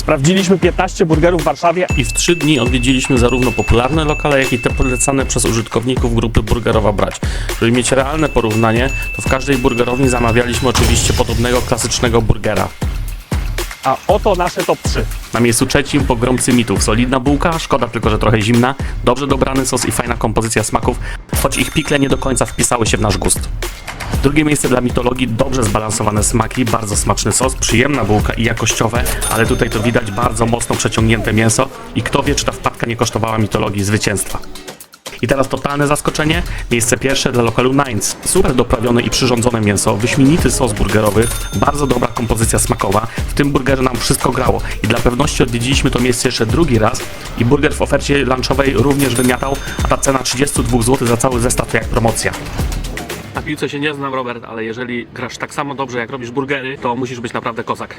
Sprawdziliśmy 15 burgerów w Warszawie. I w trzy dni odwiedziliśmy zarówno popularne lokale, jak i te polecane przez użytkowników grupy Burgerowa Brać. Żeby mieć realne porównanie, to w każdej burgerowni zamawialiśmy oczywiście podobnego klasycznego burgera. A oto nasze top 3. Na miejscu trzecim pogromcy mitów. Solidna bułka, szkoda tylko, że trochę zimna, dobrze dobrany sos i fajna kompozycja smaków, choć ich pikle nie do końca wpisały się w nasz gust. Drugie miejsce dla mitologii, dobrze zbalansowane smaki, bardzo smaczny sos, przyjemna bułka i jakościowe, ale tutaj to widać bardzo mocno przeciągnięte mięso i kto wie, czy ta wpadka nie kosztowała mitologii zwycięstwa. I teraz totalne zaskoczenie. Miejsce pierwsze dla lokalu Nines. Super doprawione i przyrządzone mięso, wyśmienity sos burgerowy, bardzo dobra kompozycja smakowa. W tym burgerze nam wszystko grało i dla pewności odwiedziliśmy to miejsce jeszcze drugi raz i burger w ofercie lunchowej również wymiatał, a ta cena 32 zł za cały zestaw to jak promocja. Na piłce się nie znam, Robert, ale jeżeli grasz tak samo dobrze jak robisz burgery, to musisz być naprawdę kozak.